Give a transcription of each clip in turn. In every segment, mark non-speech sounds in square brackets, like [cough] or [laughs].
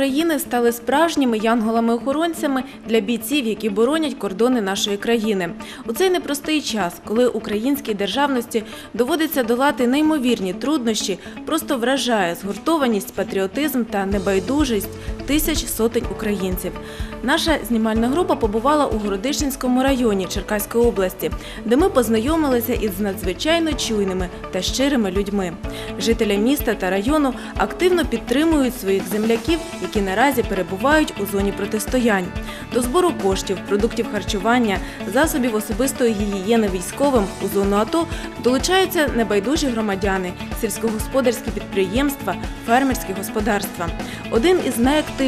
України стали справжніми янголами-охоронцями для бійців, які боронять кордони нашої країни. У цей непростий час, коли українській державності доводиться долати неймовірні труднощі, просто вражає згуртованість, патріотизм та небайдужість тисяч сотень українців. Наша знімальна група побувала у Городищенському районі Черкаської області, де ми познайомилися із надзвичайно чуйними та щирими людьми. Жителі міста та району активно підтримують своїх земляків, які наразі перебувають у зоні протистоянь. До збору коштів, продуктів харчування, засобів особистої гігієни військовим у зону АТО долучаються небайдужі громадяни, сільськогосподарські підприємства, фермерські господарства. Один із найактивніших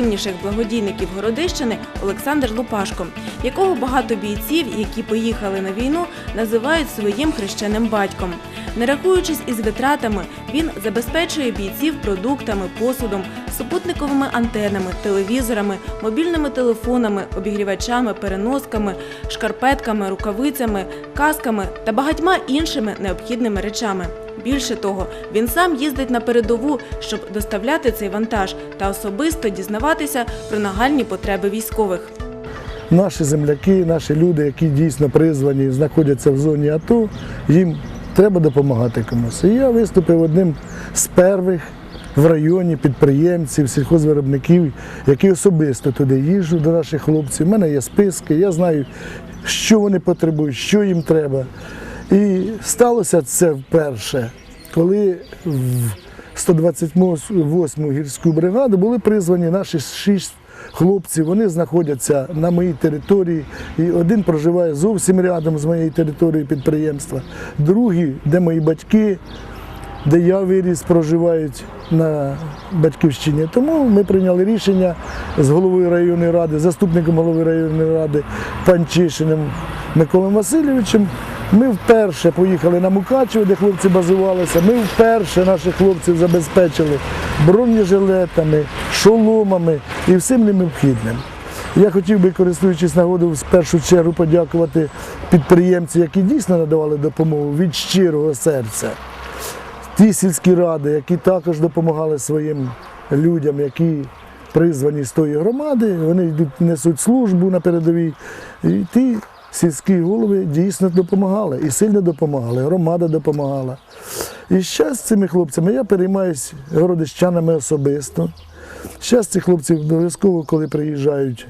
благодійників Городищини Олександр Лупашко, якого багато бійців, які поїхали на війну, називають своїм хрещеним батьком. Не рахуючись із витратами, він забезпечує бійців продуктами, посудом, супутниковими антенами, телевізорами, мобільними телефонами, обігрівачами, переносками, шкарпетками, рукавицями, касками та багатьма іншими необхідними речами. Більше того, він сам їздить на передову, щоб доставляти цей вантаж та особисто дізнаватися про нагальні потреби військових. Наші земляки, наші люди, які дійсно призвані, знаходяться в зоні АТО, їм треба допомагати комусь. І я виступив одним з перших в районі підприємців, сільхозвиробників, які особисто туди їжджу до наших хлопців. У мене є списки, я знаю, що вони потребують, що їм треба. І сталося це вперше, коли в 128-му гірську бригаду були призвані наші шість хлопців. Вони знаходяться на моїй території. І один проживає зовсім рядом з моєю територією підприємства, другий, де мої батьки, де я виріс, проживають на батьківщині. Тому ми прийняли рішення з головою районної ради, заступником голови районної ради Панчишиним Миколою Васильовичем. Ми вперше поїхали на Мукачево, де хлопці базувалися. Ми вперше наших хлопців забезпечили бронежилетами, шоломами і всім необхідним. Я хотів би, користуючись нагодою, в першу чергу подякувати підприємцям, які дійсно надавали допомогу від щирого серця. Ті сільські ради, які також допомагали своїм людям, які призвані з тої громади, вони йдуть, несуть службу на передовій. І ті сільські голови дійсно допомагали і сильно допомагали, громада допомагала. І зараз з цими хлопцями я переймаюсь городищанами особисто. Зараз ці хлопці обов'язково, коли приїжджають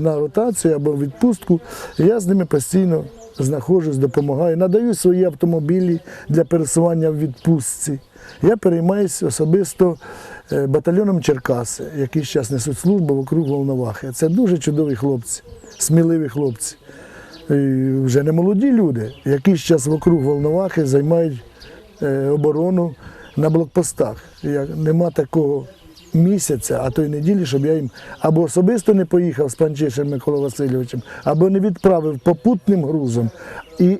на ротацію або відпустку, я з ними постійно знаходжусь, допомагаю, надаю свої автомобілі для пересування в відпустці. Я переймаюсь особисто батальйоном Черкаси, які зараз несуть службу вокруг Волновахи. Це дуже чудові хлопці, сміливі хлопці. І вже не молоді люди, які зараз вокруг Волновахи займають е, оборону на блокпостах. Нема такого місяця, а то й неділі, щоб я їм або особисто не поїхав з Панчишем Миколою Васильовичем, або не відправив попутним грузом і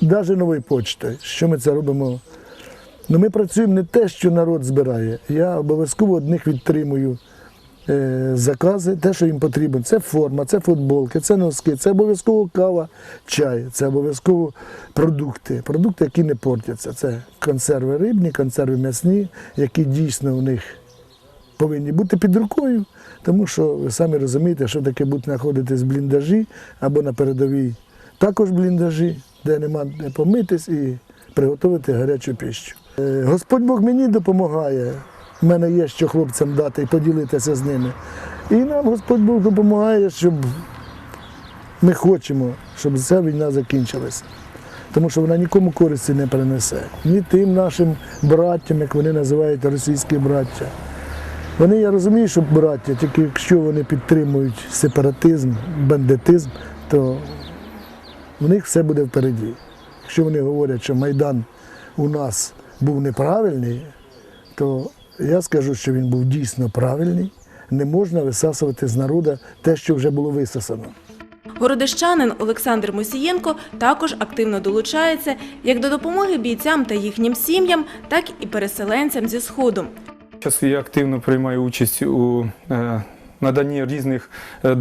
навіть новою почтою. Що ми це робимо? Ну, ми працюємо не те, що народ збирає. Я обов'язково одних відтримую е, закази, те, що їм потрібно. Це форма, це футболки, це носки, це обов'язково кава, чай, це обов'язково продукти. Продукти, які не портяться. Це консерви рибні, консерви м'ясні, які дійсно у них повинні бути під рукою, тому що ви самі розумієте, що таке бути знаходитись в бліндажі або на передовій також бліндажі, де нема де помитись і приготувати гарячу піщу. Е, Господь Бог мені допомагає. У мене є що хлопцям дати і поділитися з ними. І нам Господь Бог допомагає, щоб ми хочемо, щоб ця війна закінчилася. Тому що вона нікому користі не принесе. Ні тим нашим браттям, як вони називають російські браття. Вони, я розумію, що браття, тільки якщо вони підтримують сепаратизм, бандитизм, то в них все буде впереді. Якщо вони говорять, що Майдан у нас був неправильний, то я скажу, що він був дійсно правильний. Не можна висасувати з народу те, що вже було висосано. Городищанин Олександр Мосієнко також активно долучається як до допомоги бійцям та їхнім сім'ям, так і переселенцям зі сходу. Зараз я активно приймаю участь у е, наданні різних е,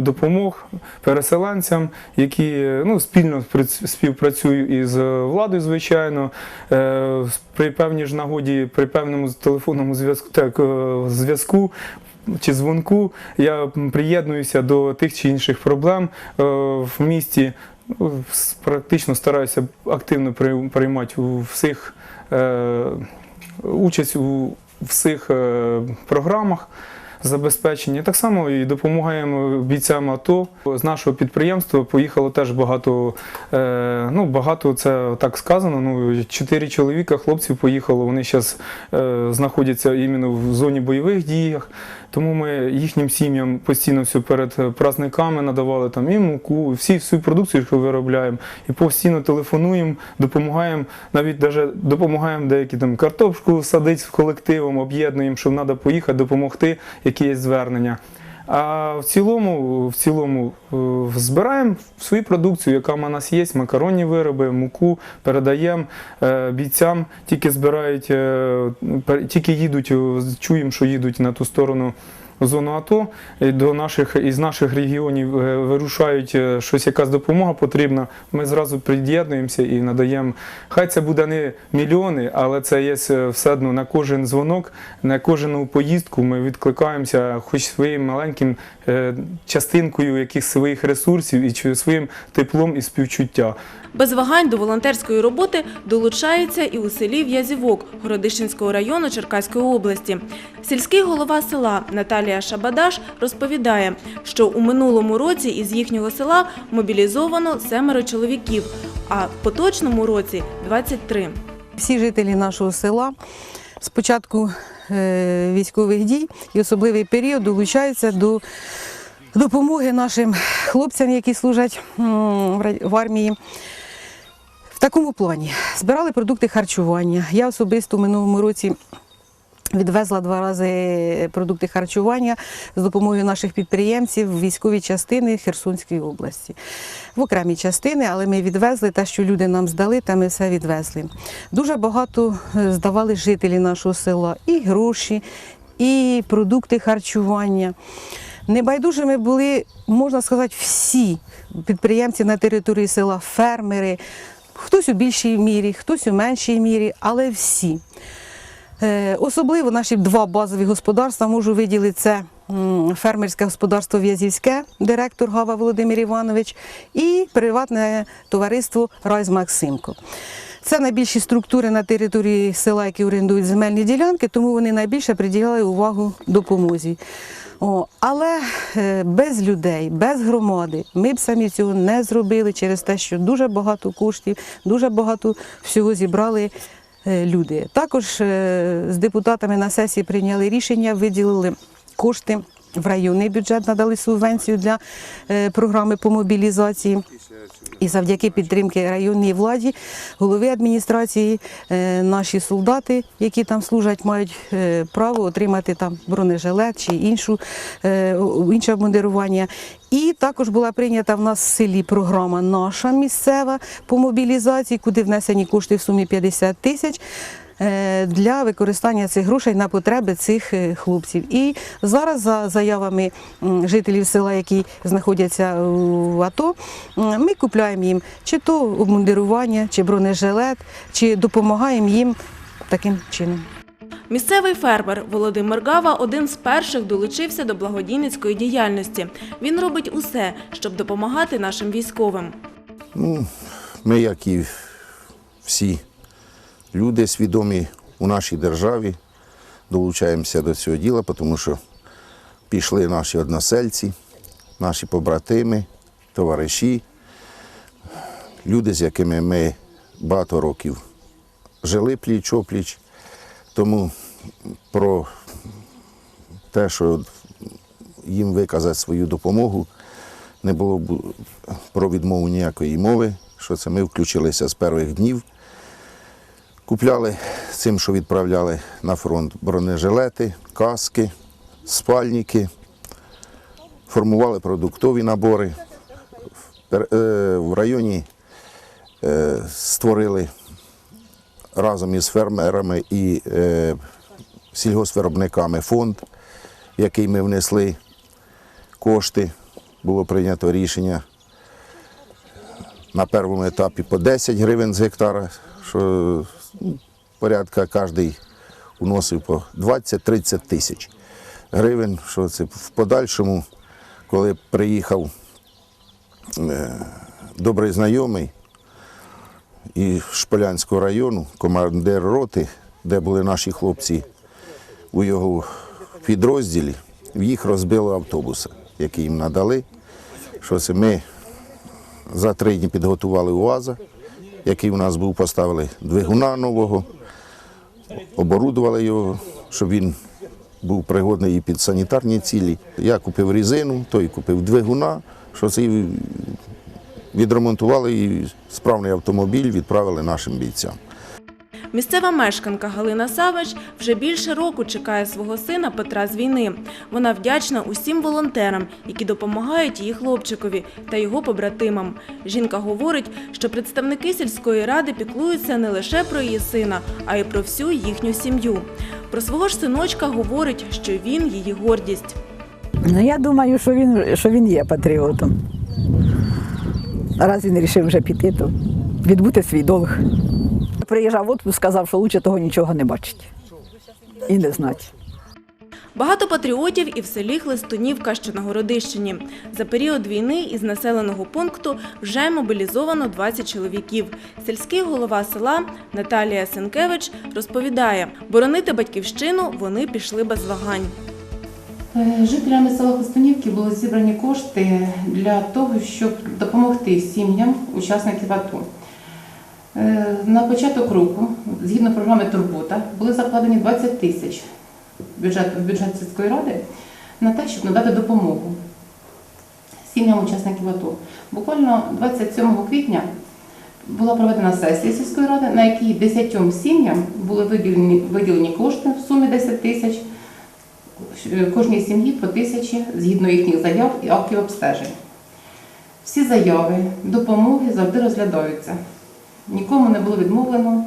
допомог переселенцям, які е, ну, спільно співпрацюють із е, владою, звичайно. При певній ж нагоді, при певному телефонному зв'язку, зв'язку чи дзвонку я приєднуюся до тих чи інших проблем в місті. Ну, Практично стараюся активно приймати у всіх участь у всіх програмах забезпечення. Так само і допомагаємо бійцям АТО. З нашого підприємства поїхало теж багато, е, ну багато це так сказано. Ну чотири чоловіка, хлопців поїхало. Вони зараз е, знаходяться іменно в зоні бойових діях. Тому ми їхнім сім'ям постійно все перед е, праздниками надавали там і муку, всі всю продукцію, яку виробляємо, і постійно телефонуємо, допомагаємо, навіть навіть допомагаємо деякі там картошку садити з колективом, об'єднуємо, що треба поїхати, допомогти, які є звернення. А в цілому, в цілому е, збираємо свою продукцію, яка в нас є, макаронні вироби, муку, передаємо е, бійцям, тільки збирають, е, тільки їдуть, чуємо, що їдуть на ту сторону зону АТО, до наших із наших регіонів е, вирушають е, щось, якась допомога потрібна. Ми зразу приєднуємося і надаємо. Хай це буде не мільйони, але це є е, все одно на кожен дзвонок, на кожну поїздку. Ми відкликаємося, хоч своїм маленьким частинкою якихось своїх ресурсів і своїм теплом і співчуття. Без вагань до волонтерської роботи долучається і у селі В'язівок Городищенського району Черкаської області. Сільський голова села Наталія Шабадаш розповідає, що у минулому році із їхнього села мобілізовано семеро чоловіків, а в поточному році 23. Всі жителі нашого села з початку е, військових дій і особливий період долучаються до допомоги нашим хлопцям, які служать в в армії. В такому плані збирали продукти харчування. Я особисто в минулому році відвезла два рази продукти харчування з допомогою наших підприємців в військові частини Херсонської області. В окремі частини, але ми відвезли те, що люди нам здали, те ми все відвезли. Дуже багато е, здавали жителі нашого села і гроші, і продукти харчування. Небайдужими були, можна сказати, всі підприємці на території села, фермери, хтось у більшій мірі, хтось у меншій мірі, але всі. Е, Особливо наші два базові господарства можу виділити це фермерське господарство В'язівське, директор Гава Володимир Іванович, і приватне товариство Райз Максимко. Це найбільші структури на території села, які орендують земельні ділянки, тому вони найбільше приділяли увагу допомозі. О, але е, без людей, без громади ми б самі цього не зробили через те, що дуже багато коштів, дуже багато всього зібрали люди. Також е, з депутатами на сесії прийняли рішення, виділили кошти. В районний бюджет надали субвенцію для е, програми по мобілізації. І завдяки підтримки районній владі, голови адміністрації, е, наші солдати, які там служать, мають е, право отримати там бронежилет чи іншу, інше обмундирування. І також була прийнята в нас в селі програма наша місцева по мобілізації, куди внесені кошти в сумі 50 тисяч для використання цих грошей на потреби цих е, хлопців. І зараз, за заявами жителів села, які знаходяться в АТО, ми купляємо їм чи то обмундирування, чи бронежилет, чи допомагаємо їм таким чином. Місцевий фермер Володимир Гава один з перших долучився до благодійницької діяльності. Він робить усе, щоб допомагати нашим військовим. Ну, ми, як і всі люди свідомі у нашій державі, долучаємося до цього діла, тому що пішли наші односельці, наші побратими, товариші, люди, з якими ми багато років жили пліч-опліч. Тому про те, що їм виказати свою допомогу, не було б про відмову ніякої мови, що це ми включилися з перших днів. Купляли цим, що відправляли на фронт бронежилети, каски, спальники, формували продуктові набори. В е, районі е, створили разом із фермерами і е, сільгоспвиробниками фонд, в який ми внесли кошти. Було прийнято рішення на першому етапі по 10 гривень з гектара, що ну, порядка кожен уносив по 20-30 тисяч гривень. Що це в подальшому, коли приїхав е, добрий знайомий із Шполянського району, командир роти, де були наші хлопці у його підрозділі, в їх розбили автобуси, які їм надали. Що це ми за три дні підготували УАЗа, який у нас був, поставили двигуна нового, оборудували його, щоб він був пригодний і під санітарні цілі. Я купив різину, той купив двигуна, що це відремонтували і справний автомобіль відправили нашим бійцям. Місцева мешканка Галина Савич вже більше року чекає свого сина Петра з війни. Вона вдячна усім волонтерам, які допомагають її хлопчикові та його побратимам. Жінка говорить, що представники сільської ради піклуються не лише про її сина, а й про всю їхню сім'ю. Про свого ж синочка говорить, що він її гордість. Ну, я думаю, що він, що він є патріотом. Раз він вирішив вже піти, то відбути свій долг. Приїжджав в отпуск, сказав, що лучше того нічого не бачить. І не знати. Багато патріотів і в селі Хлистунівка, що на Городищині. За період війни із населеного пункту вже мобілізовано 20 чоловіків. Сільський голова села Наталія Сенкевич розповідає, боронити батьківщину вони пішли без вагань. Е, Жителями села Хостунівки були зібрані кошти для того, щоб допомогти сім'ям учасників АТО. Е, На початок року, згідно програми Турбота, були закладені 20 тисяч в бюджет, сільської ради на те, щоб надати допомогу сім'ям учасників АТО. Буквально 27 квітня була проведена сесія сільської ради, на якій 10 сім'ям були виділені, виділені кошти в сумі 10 тисяч кожній сім'ї по тисячі згідно їхніх заяв і актів обстежень. Всі заяви, допомоги завжди розглядаються. Нікому не було відмовлено.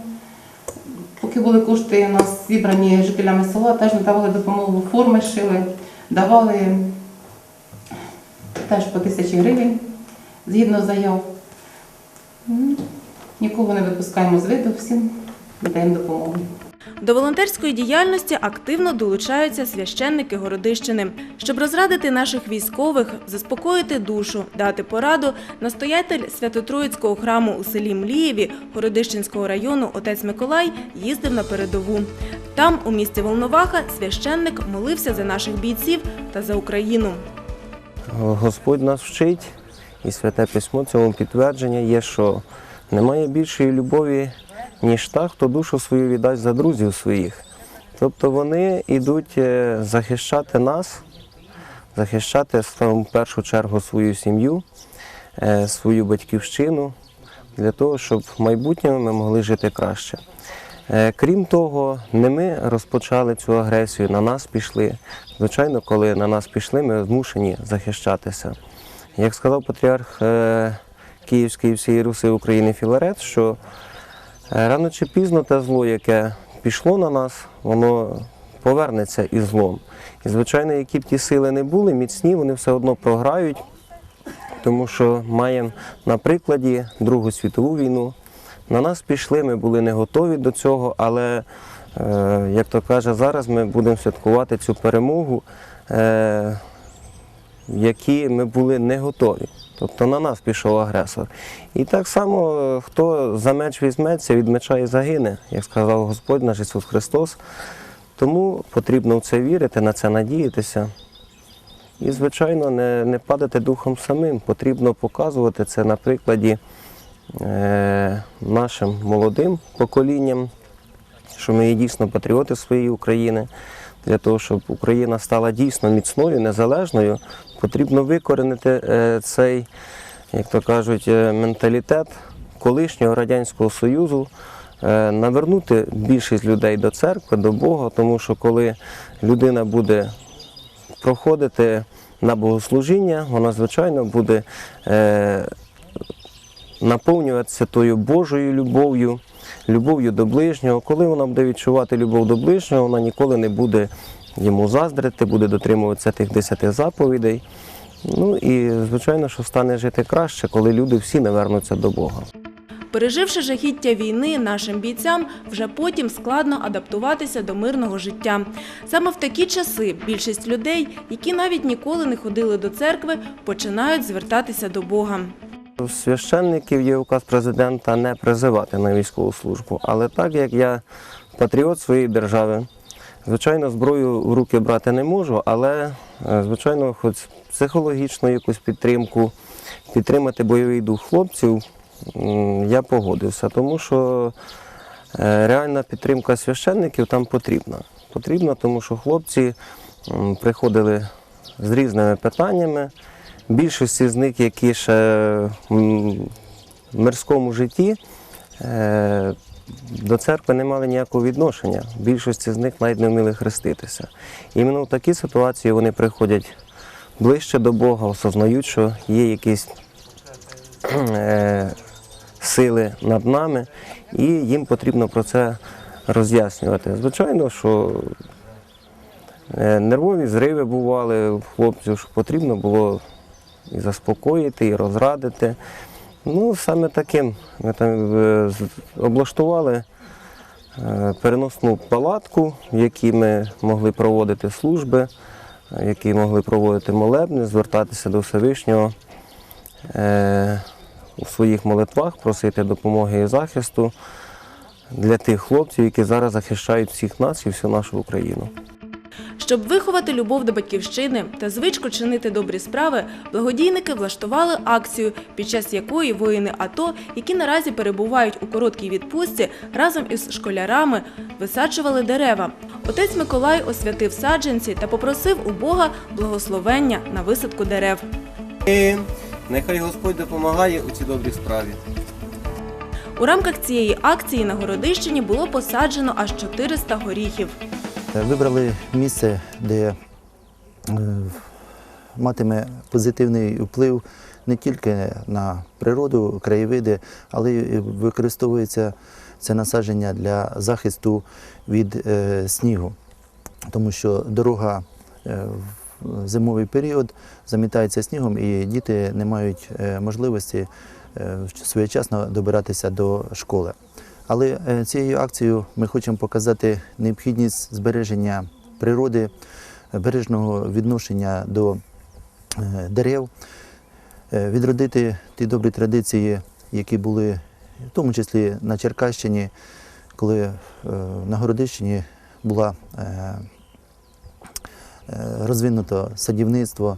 Поки були кошти у нас зібрані жителями села, теж надавали допомогу, форми шили, давали теж по тисячі гривень згідно заяв. Нікого не випускаємо з виду, всім надаємо допомогу. До волонтерської діяльності активно долучаються священники Городищини. Щоб розрадити наших військових, заспокоїти душу, дати пораду, настоятель Свято-Троїцького храму у селі Млієві Городищенського району отець Миколай їздив на передову. Там, у місті Волноваха, священник молився за наших бійців та за Україну. Господь нас вчить, і святе письмо цьому підтвердження є, що немає більшої любові, ніж та, хто душу свою віддасть за друзів своїх. Тобто вони йдуть е, захищати нас, захищати в першу чергу свою сім'ю, е, свою батьківщину, для того, щоб в майбутньому ми могли жити краще. Е, Крім того, не ми розпочали цю агресію, на нас пішли. Звичайно, коли на нас пішли, ми змушені захищатися. Як сказав патріарх Київської всієї Руси України Філарет, що рано чи пізно те зло, яке пішло на нас, воно повернеться із злом. І, звичайно, які б ті сили не були, міцні, вони все одно програють, тому що маємо на прикладі Другу світову війну. На нас пішли, ми були не готові до цього, але, е, як то каже, зараз ми будемо святкувати цю перемогу, е, які ми були не готові. Тобто на нас пішов агресор. І так само, е, хто за меч візьметься, від меча і загине, як сказав Господь наш Ісус Христос. Тому потрібно в це вірити, на це надіятися. І, звичайно, не, не падати духом самим. Потрібно показувати це на прикладі е, нашим молодим поколінням, що ми є дійсно патріоти своєї України. Для того, щоб Україна стала дійсно міцною, незалежною, потрібно викоренити е, цей, як то кажуть, е, менталітет колишнього Радянського Союзу, е, навернути більшість людей до церкви, до Бога, тому що коли людина буде проходити на богослужіння, вона, звичайно, буде наповнюватися тою Божою любов'ю, любов'ю до ближнього. Коли вона буде відчувати любов до ближнього, вона ніколи не буде йому заздрити, буде дотримуватися тих десяти заповідей. Ну і звичайно, що стане жити краще, коли люди всі навернуться до Бога. Переживши жахіття війни, нашим бійцям вже потім складно адаптуватися до мирного життя. Саме в такі часи більшість людей, які навіть ніколи не ходили до церкви, починають звертатися до Бога. Священників є указ президента не призивати на військову службу. Але так як я патріот своєї держави, звичайно, зброю в руки брати не можу, але е, звичайно, хоч психологічну якусь підтримку, підтримати бойовий дух хлопців, я погодився, тому що е, реальна підтримка священників там потрібна. Потрібна, тому що хлопці приходили з різними питаннями. Більшості з них, які ще в мирському житті, е, до церкви не мали ніякого відношення. Більшості з них навіть не вміли хреститися. Іменно в такі ситуації вони приходять ближче до Бога, осознають, що є якісь е, сили над нами, і їм потрібно про це роз'яснювати. Звичайно, що е, нервові зриви бували хлопців, що потрібно було і заспокоїти, і розрадити. Ну, саме таким ми там е, облаштували е, переносну палатку, в якій ми могли проводити служби, в якій могли проводити молебни, звертатися до Всевишнього е, у своїх молитвах, просити допомоги і захисту для тих хлопців, які зараз захищають всіх нас і всю нашу Україну. Щоб виховати любов до батьківщини та звичку чинити добрі справи, благодійники влаштували акцію, під час якої воїни АТО, які наразі перебувають у короткій відпустці, разом із школярами висаджували дерева. Отець Миколай освятив саджанці та попросив у Бога благословення на висадку дерев. Нехай Господь допомагає у цій добрій справі. У рамках цієї акції на Городищині було посаджено аж 400 горіхів. Вибрали місце, де е, матиме позитивний вплив не тільки на природу, краєвиди, але й використовується це насадження для захисту від е, снігу, тому що дорога е, в зимовий період замітається снігом, і діти не мають е, можливості е, своєчасно добиратися до школи. Але е, цією акцією ми хочемо показати необхідність збереження природи, бережного відношення до е, дерев, е, відродити ті добрі традиції, які були в тому числі на Черкащині, коли на Городищині була е, розвинуто садівництво.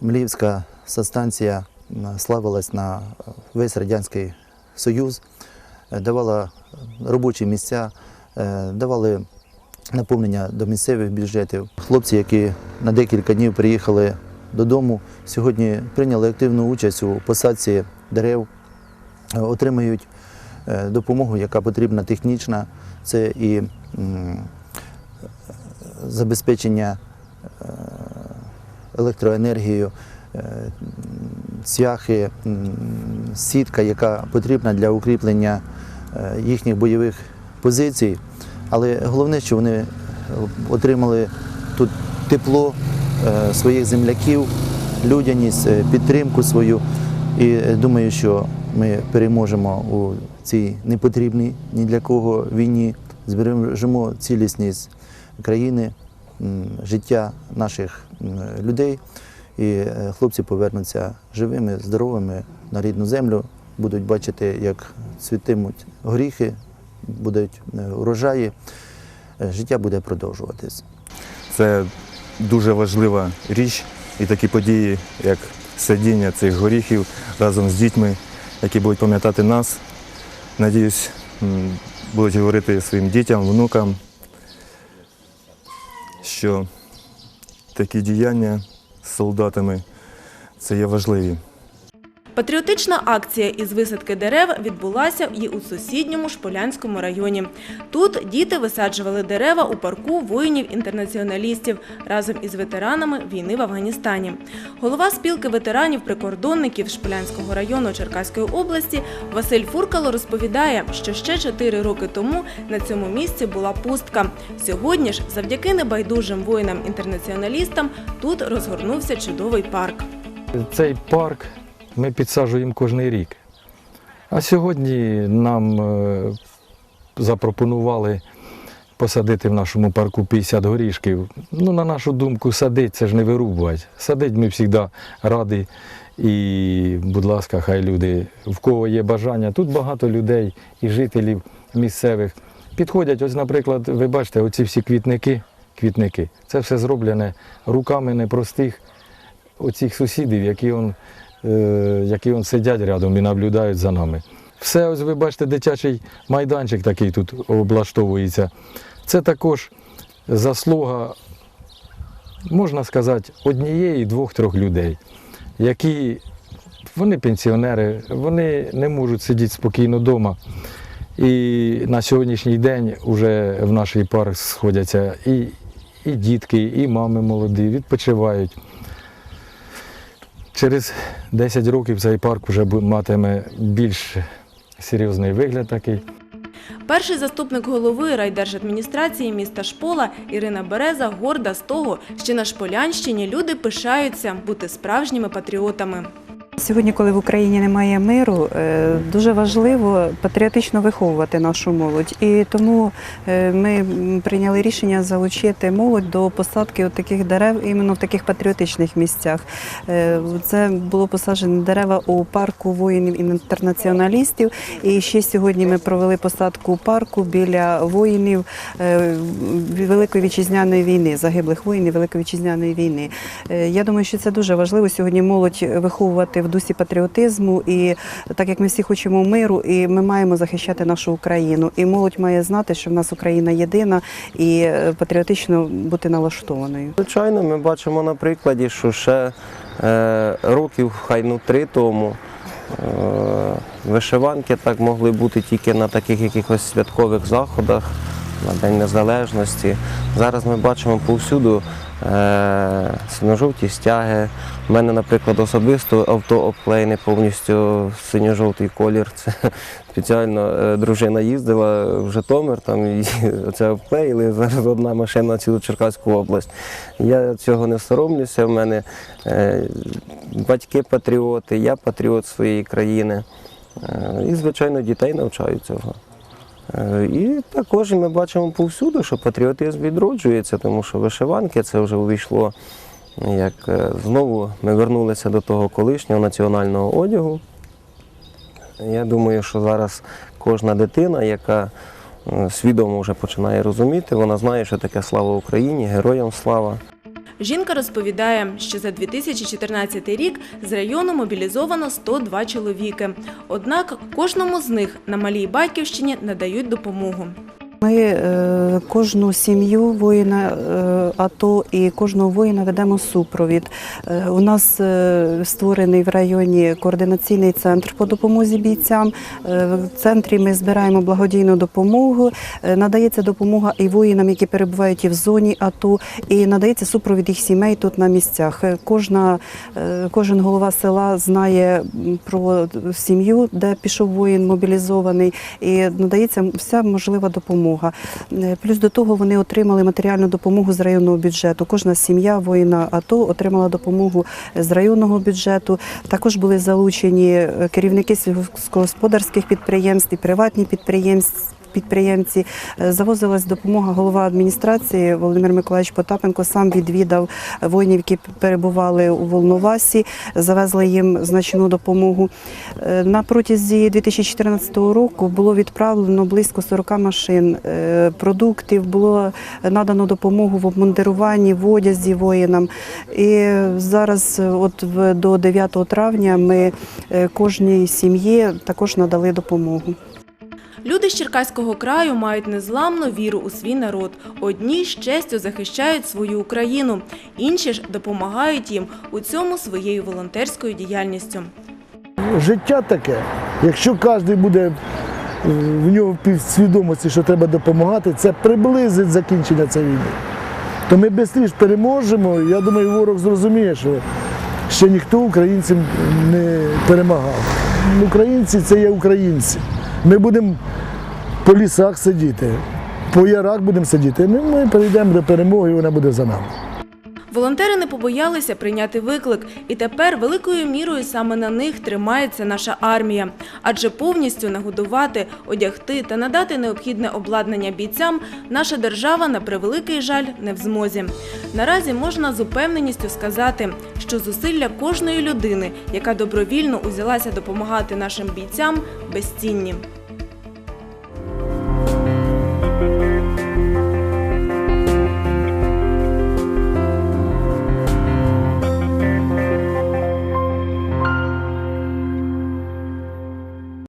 Мліївська станція славилась на весь Радянський Союз, давала робочі місця, е, давали наповнення до місцевих бюджетів. Хлопці, які на декілька днів приїхали додому, сьогодні прийняли активну участь у посадці дерев, е, отримують е, допомогу, яка потрібна технічна. Це і забезпечення електроенергією, цвяхи, сітка, яка потрібна для укріплення е, їхніх бойових позицій. Але головне, що вони отримали тут тепло е, своїх земляків, людяність, е, підтримку свою. І думаю, що ми переможемо у цій непотрібній ні для кого війні, збережемо цілісність країни, життя наших людей. І е, хлопці повернуться живими, здоровими на рідну землю, будуть бачити, як цвітимуть горіхи, будуть е, урожаї. Е, Життя буде продовжуватись. Це дуже важлива річ, і такі події, як садіння цих горіхів разом з дітьми, які будуть пам'ятати нас. Надіюсь, будуть говорити своїм дітям, внукам, що такі діяння солдатами це є важливі. Патріотична акція із висадки дерев відбулася і у сусідньому Шполянському районі. Тут діти висаджували дерева у парку воїнів-інтернаціоналістів разом із ветеранами війни в Афганістані. Голова спілки ветеранів-прикордонників Шполянського району Черкаської області Василь Фуркало розповідає, що ще чотири роки тому на цьому місці була пустка. Сьогодні ж, завдяки небайдужим воїнам-інтернаціоналістам, тут розгорнувся чудовий парк. Цей парк ми підсаджуємо кожен рік. А сьогодні нам е, запропонували посадити в нашому парку 50 горішків. Ну, на нашу думку, садить це ж не вирубувати. Садить ми завжди раді. І, будь ласка, хай люди, в кого є бажання. Тут багато людей і жителів місцевих підходять. Ось, наприклад, ви бачите, оці всі квітники, квітники. Це все зроблене руками непростих оцих сусідів, які он, які он сидять рядом і наблюдають за нами. Все, ось ви бачите, дитячий майданчик такий тут облаштовується. Це також заслуга, можна сказати, однієї, двох-трьох людей, які вони пенсіонери, вони не можуть сидіти спокійно вдома. І на сьогоднішній день вже в наш парк сходяться і, і дітки, і мами молоді, відпочивають. Через 10 років цей парк вже матиме більш серйозний вигляд такий. Перший заступник голови райдержадміністрації міста Шпола Ірина Береза горда з того, що на Шполянщині люди пишаються бути справжніми патріотами. Сьогодні, коли в Україні немає миру, е, дуже важливо патріотично виховувати нашу молодь. І тому е, ми прийняли рішення залучити молодь до посадки таких дерев іменно в таких патріотичних місцях. Е, Це було посаджено дерева у парку воїнів інтернаціоналістів. І ще сьогодні ми провели посадку парку біля воїнів Великої вітчизняної війни, загиблих воїнів Великої вітчизняної війни. Я думаю, що це дуже важливо сьогодні молодь виховувати в дусі патріотизму, і так як ми всі хочемо миру, і ми маємо захищати нашу Україну. І молодь має знати, що в нас Україна єдина і е, патріотично бути налаштованою. Звичайно, ми бачимо на прикладі, що ще е, років хай ну три тому е, вишиванки так могли бути тільки на таких якихось святкових заходах, на День Незалежності. Зараз ми бачимо повсюду синьо-жовті стяги. У мене, наприклад, особисто авто обклеєне повністю синьо-жовтий колір. Це [laughs] спеціально е, дружина їздила в Житомир, там [laughs] це обклеїли. Зараз одна машина на цілу Черкаську область. Я цього не соромлюся. У мене е, батьки патріоти, я патріот своєї країни. Е, І, звичайно, дітей навчаю цього. Е, І також ми бачимо повсюди, що патріотизм відроджується, тому що вишиванки це вже увійшло, як е, знову ми вернулися до того колишнього національного одягу. Я думаю, що зараз кожна дитина, яка е, свідомо вже починає розуміти, вона знає, що таке слава Україні, героям слава. Жінка розповідає, що за 2014 рік з району мобілізовано 102 чоловіки. Однак кожному з них на малій батьківщині надають допомогу. Ми е, кожну сім'ю воїна е, АТО і кожного воїна ведемо супровід. Е, у нас створений в районі координаційний центр по допомозі бійцям. В центрі ми збираємо благодійну допомогу. Надається допомога і воїнам, які перебувають і в зоні АТО, і надається супровід їх сімей тут на місцях. Кожна, кожен голова села знає про сім'ю, де пішов воїн мобілізований, і надається вся можлива допомога. Е, Плюс до того вони отримали матеріальну допомогу з районного бюджету. Кожна сім'я воїна АТО отримала допомогу з районного бюджету. Також були залучені е, керівники сільськогосподарських підприємств і приватні підприємства. Підприємці Е, завозилась допомога. Голова адміністрації Володимир Миколаївич Потапенко сам відвідав воїнів, які перебували у Волновасі, завезли їм значну допомогу. На протязі 2014 року було відправлено близько 40 машин продуктів, було надано допомогу в обмундируванні, в одязі воїнам. І зараз, е, от до 9 травня, ми е, кожній сім'ї також надали допомогу. Люди з Черкаського краю мають незламну віру у свій народ. Одні з честю захищають свою Україну, інші ж допомагають їм у цьому своєю волонтерською діяльністю. Життя таке. Якщо кожен буде е, в нього в свідомості, що треба допомагати, це приблизить закінчення цієї війни. То ми швидше переможемо. Я думаю, ворог зрозуміє, що ще ніхто українців не перемагав. Українці це є українці. Ми будемо по лісах сидіти, по ярах будемо сидіти. Ну, Ми перейдемо до перемоги, і вона буде за нами. Волонтери не побоялися прийняти виклик, і тепер великою мірою саме на них тримається наша армія. Адже повністю нагодувати, одягти та надати необхідне обладнання бійцям наша держава на превеликий жаль не в змозі. Наразі можна з упевненістю сказати, що зусилля кожної людини, яка добровільно узялася допомагати нашим бійцям, безцінні.